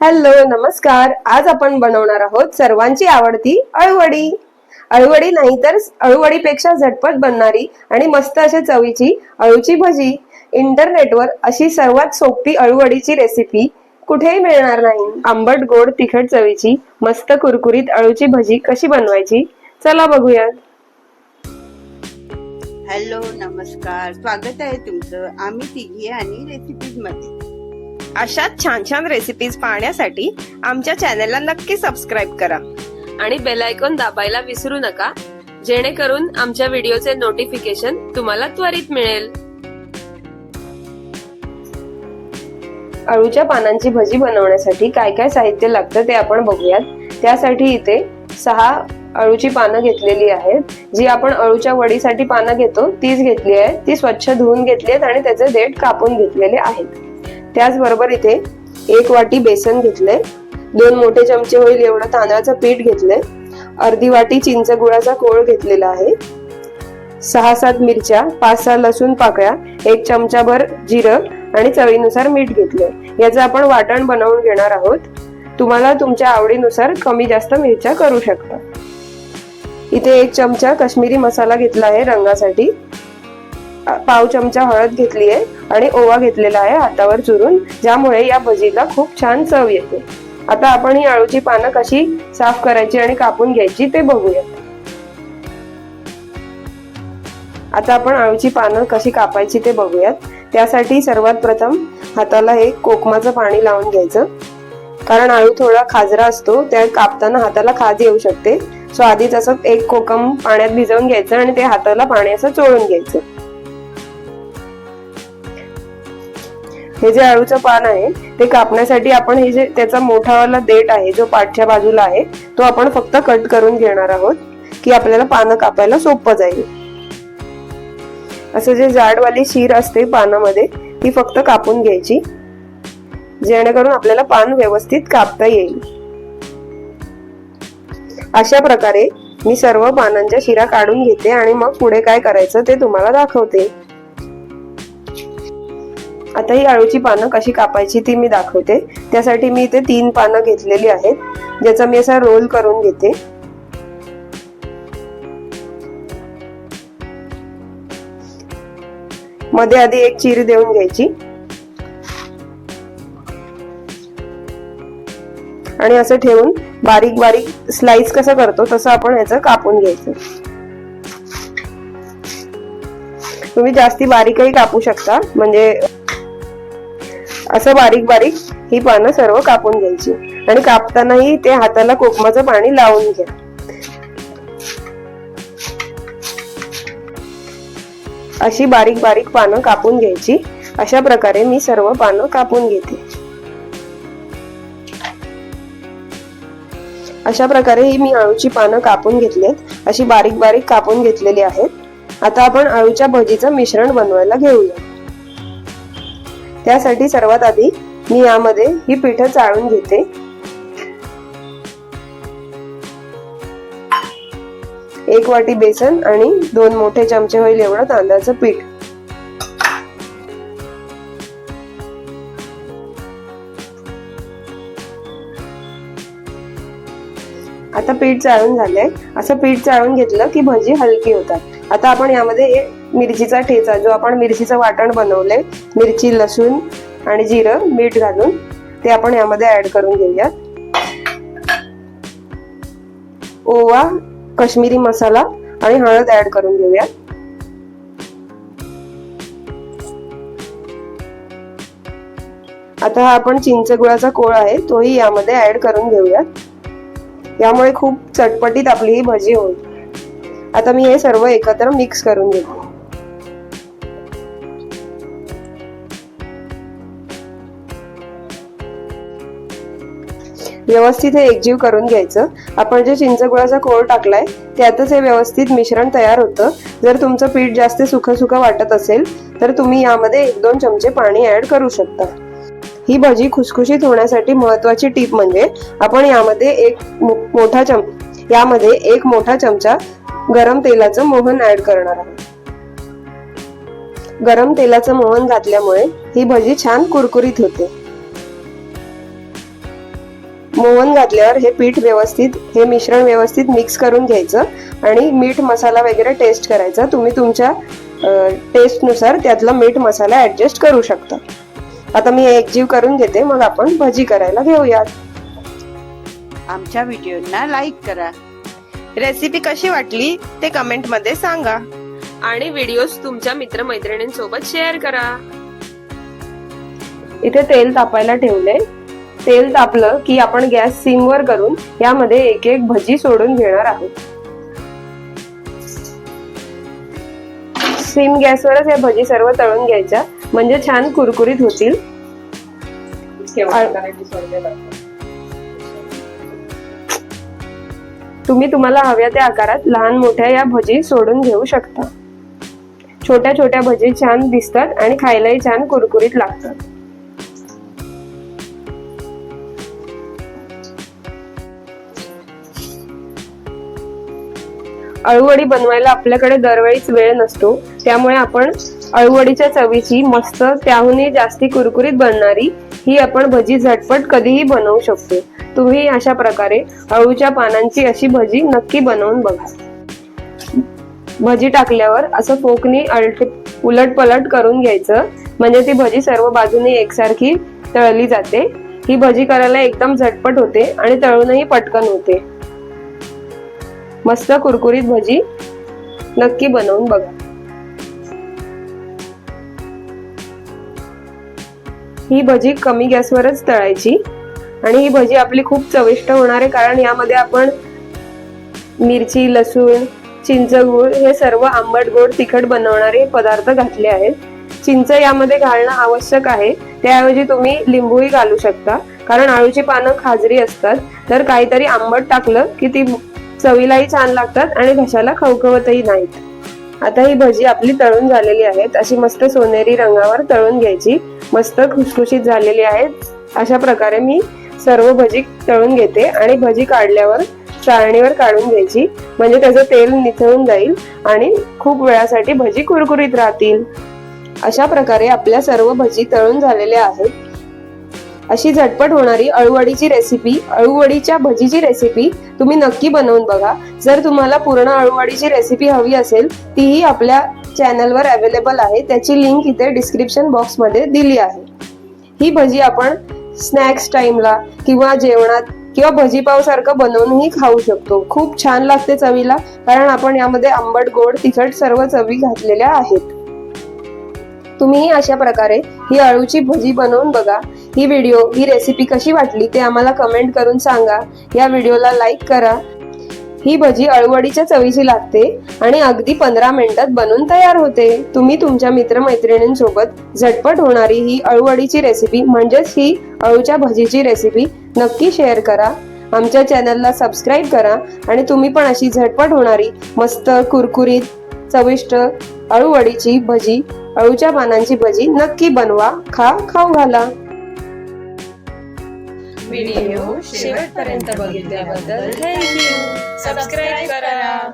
Hello नमस्कार. आज आपण बनवणार आहोत सर्वांची आवडती अळूवडी. अळूवडी नाही तर अळूवडीपेक्षा झटपट बनणारी आणि मस्त अशा चवीची अळूची भजी. इंटरनेटवर अशी सर्वात सोपी अळूवडीची रेसिपी कुठेही मिळणार नाही. आंबट गोड तिखट चवीची मस्त कुरकुरीत अळूची भजी कशी बनवायची? चला बघूयात. हॅलो नमस्कार. स्वागत आहे तुमचं. आम्ही तिघी आणि रेसिपीजमध्ये. अशाच छान छान रेसिपीज पाहण्यासाठी आमच्या चॅनेलला नक्की सबस्क्राईब करा. आणि बेल आयकॉन दाबायला विसरू नका जेणेकरून आमच्या व्हिडिओचे नोटिफिकेशन तुम्हाला त्वरित मिळेल. अळूच्या पानांची भजी बनवण्यासाठी काय काय साहित्य लागतं ते आपण बघूयात. त्यासाठी इथे सहा अळूची पानं घेतलेली आहेत. जी आपण अळूच्या वडीसाठी पानं घेतो तीच घेतली आहे. ती स्वच्छ धुवून घेतली आहेत आणि त्याचे देठ कापून घेतलेले आहेत. त्याचबरोबर इथे एक वाटी बेसन घेतले दोन मोठे चमचे होईल एवढं तांदळाचं पीठ घेतले अर्धी वाटी चिंच गुळाचा कोळ घेतलेला आहे. सहा सात मिरच्या पाच सहा लसूण पाकळ्या एक चमचाभर जिरं आणि चवीनुसार मीठ घेतले याचं आपण वाटण बनवून घेणार आहोत. तुम्हाला तुमच्या आवडीनुसार कमी जास्त मिरच्या करू शकता. इथे एक चमचा काश्मीरी मसाला घेतला आहे रंगासाठी. पाव चमचा हळद घेतली आहे आणि ओवा घेतलेला आहे हातावर चुरून ज्यामुळे या भजीला खूप छान चव येते. आता आपण ही आळूची पानं कशी साफ करायची आणि कापून घ्यायची ते बघूयात आता आपण आळूची पानं कशी कापायची ते बघूयात. त्यासाठी सर्वात प्रथम हाताला हे कोकमाचं पाणी लावून घ्यायचं. कारण आळू थोडा खाजरा असतो त्या कापताना हाताला खाज येऊ शकते. सो आधीच असं एक कोकम पाण्यात भिजवून घ्यायचं आणि ते हाताला पाणी असं चोळून घ्यायचं. हे जे अळूचं पान आहे ते कापण्यासाठी आपण हे जे त्याचा मोठावाला देठ आहे जो पाठच्या बाजूला आहे तो आपण फक्त कट करून घेणार आहोत की आपल्याला पानं कापायला सोपं जाईल. असं जे जाडवाली शीर असते पानामध्ये ती फक्त कापून घ्यायची जेणेकरून आपल्याला पान व्यवस्थित कापता येईल. अशा प्रकारे मी सर्व पानांच्या शिरा काढून घेते आणि मग पुढे काय करायचं ते तुम्हाला दाखवते. आता ही अळूची पानं कशी कापायची ती मी दाखवते. त्यासाठी मी इथे तीन पानं घेतलेली आहेत. ज्याचा मी असा रोल करून घेते. मध्ये आधी एक चीर देऊन घ्यायची. आणि असं ठेवून बारीक बारीक स्लाइस कसं करतो तसं आपण याचं कापून घ्यायचं. तुम्ही जास्ती बारीकही कापू शकता. म्हणजे असं बारीक बारीक ही पानं सर्व कापून घ्यायची. आणि कापतानाही ते हाताला कोकमाचं पाणी लावून घ्या. अशी बारीक बारीक पानं कापून घ्यायची. अशा प्रकारे मी सर्व पानं कापून घेते. अशा प्रकारे ही मी आळूची पानं कापून घेतलीत. अशी बारीक बारीक कापून घेतलेली आहेत. आता आपण आळूच्या भजीचं मिश्रण बनवायला घेऊया. त्यासाठी सर्वात आधी मी यामध्ये ही पिठं चाळून घेते. एक वाटी बेसन आणि दोन मोठे चमचे होईल एवढं तांदळाचं पीठ. आता पीठ चाळून झालंय. असं पीठ चाळून घेतलं की भजी हलकी होतात. आता आपण यामध्ये एक मिरचीचा ठेचा जो आपण मिरचीचं वाटण बनवलंय मिरची लसूण आणि जिरं मीठ घालून ते आपण यामध्ये ऍड करून घेऊयात. ओवा कश्मीरी मसाला आणि हळद ऍड करून घेऊयात. आता हा आपण चिंच गुळाचा कोळ आहे तोही यामध्ये ऍड करून घेऊयात. यामुळे खूप चटपटीत आपली ही भजी होईल. आता मी हे सर्व एकत्र मिक्स करून घेते. व्यवस्थित हे एकजीव करून घ्यायचं. आपण जे चिंच गुळाचा कोळ टाकलाय त्यातच हे व्यवस्थित मिश्रण तयार होतं. जर तुमचं पीठ जास्त सुखसुख वाटत असेल तर तुम्ही यामध्ये एक दोन चमचे पाणी ऍड करू शकता. ही भजी खुसखुशीत होण्यासाठी महत्वाची टीप म्हणजे आपण यामध्ये एक मोठा चम यामध्ये एक मोठा चमचा गरम तेलाचं मोहन ऍड करणार आहोत गरम तेलाचं मोहन घातल्यामुळे ही भजी छान कुरकुरीत होते. मोहन घातल्यावर हे पीठ व्यवस्थित हे मिश्रण व्यवस्थित मिक्स करून घ्यायचं आणि मीठ मसाला वगैरे टेस्ट करायचा. तुम्ही तुमच्या टेस्टनुसार त्यातला मीठ मसाला ऍडजस्ट करू शकता. आता मी एकजीव करून घेते मग आपण भजी करायला घेऊयात. आमच्या व्हिडिओना लाईक करा. रेसिपी कशी वाटली ते कमेंटमध्ये सांगा. आणि व्हिडिओज तुमच्या मित्रमैत्रिणींसोबत शेअर करा. इथे तेल तापायला ठेवले तेल तापलं की आपण गॅस सिम वर करून यामध्ये एक एक भजी सोडून घेणार आहोत. सिम गॅसवरच या भजी सर्व तळून घ्यायच्या. म्हणजे छान कुरकुरीत होतील. तुम्ही तुम्हाला हव्या त्या आकारात लहान मोठ्या या भजी सोडून घेऊ शकता. छोट्या छोट्या भजी छान दिसतात आणि खायलाही छान कुरकुरीत लागतात. अळूवडी बनवायला आपल्याकडे दरवेळीच वेळ नसतो त्यामुळे आपण अळूवडीच्या चवीची मस्त त्याहूनही जास्ती कुरकुरीत बनणारी ही आपण भजी झटपट कधीही बनवू शकतो. तुम्ही अशा प्रकारे अळूच्या पानांची अशी भजी नक्की बनवून बघा. भजी टाकल्यावर असं फोकनी अलट उलट पलट करून घ्यायचं. म्हणजे ती भजी सर्व बाजूने एकसारखी तळली जाते. ही भजी करायला एकदम झटपट होते आणि तळूनही पटकन होते. मस्त कुरकुरीत भजी नक्की बनवून बघा. ही भजी कमी गॅसवरच तळायची. आणि ही भजी आपली खूप चविष्ट होणार आहे कारण यामध्ये आपण मिरची लसूण चिंच गुळ हे सर्व आंबट गोड तिखट बनवणारे पदार्थ घातले आहेत. चिंच यामध्ये घालणं आवश्यक आहे. त्याऐवजी तुम्ही लिंबूही घालू शकता. कारण आळूची पानं खाजरी असतात. तर काहीतरी आंबट टाकलं की ती चवीलाही छान लागतात आणि घशाला खवखवतही नाहीत. आता ही भजी आपली तळून झालेली आहेत. अशी मस्त सोनेरी रंगावर तळून घ्यायची. मस्त खुसखुशीत झालेली आहेत. अशा प्रकारे मी सर्व भजी तळून घेते आणि भजी काढल्यावर चाळणीवर काढून घ्यायची. म्हणजे त्याचं तेल निथळून जाईल आणि खूप वेळासाठी भजी कुरकुरीत राहतील. अशा प्रकारे आपल्या सर्व भजी तळून झालेल्या आहेत. अशी झटपट होणारी अळूवडीची रेसिपी अळूवडीच्या भजीची रेसिपी तुम्ही नक्की बनवून बघा. जर तुम्हाला पूर्ण अळूवडीची रेसिपी हवी असेल तीही आपल्या चॅनलवर अवेलेबल आहे त्याची लिंक इथे डिस्क्रिप्शन बॉक्समध्ये दिली आहे. ही भजी आपण स्नॅक्स टाईमला किंवा जेवणात किंवा भजीपावसारखं बनवूनही खाऊ शकतो. खूप छान लागते चवीला कारण आपण यामध्ये आंबट गोड तिखट सर्व चवी घातलेल्या आहेत. तुम्हीही अशा प्रकारे ही अळूची भजी बनवून बघा. ही व्हिडिओ ही रेसिपी कशी वाटली ते आम्हाला कमेंट करून सांगा. या व्हिडिओला लाईक करा. ही भजी अळूवडीच्या चवीची लागते आणि अगदी पंधरा मिनिटात बनून तयार होते. तुम्ही तुमच्या मित्रमैत्रिणींसोबत झटपट होणारी ही अळूवडीची रेसिपी म्हणजेच ही अळूच्या भजीची रेसिपी नक्की शेअर करा. आमच्या चॅनलला सबस्क्राईब करा आणि तुम्ही पण अशी झटपट होणारी मस्त कुरकुरीत चविष्ट अळूवडीची भजी अळूच्या पानांची भजी नक्की बनवा. खा खाऊ घाला. व्हिडिओ शेवटपर्यंत बघितल्याबद्दल थँक्यू सबस्क्राईब करा.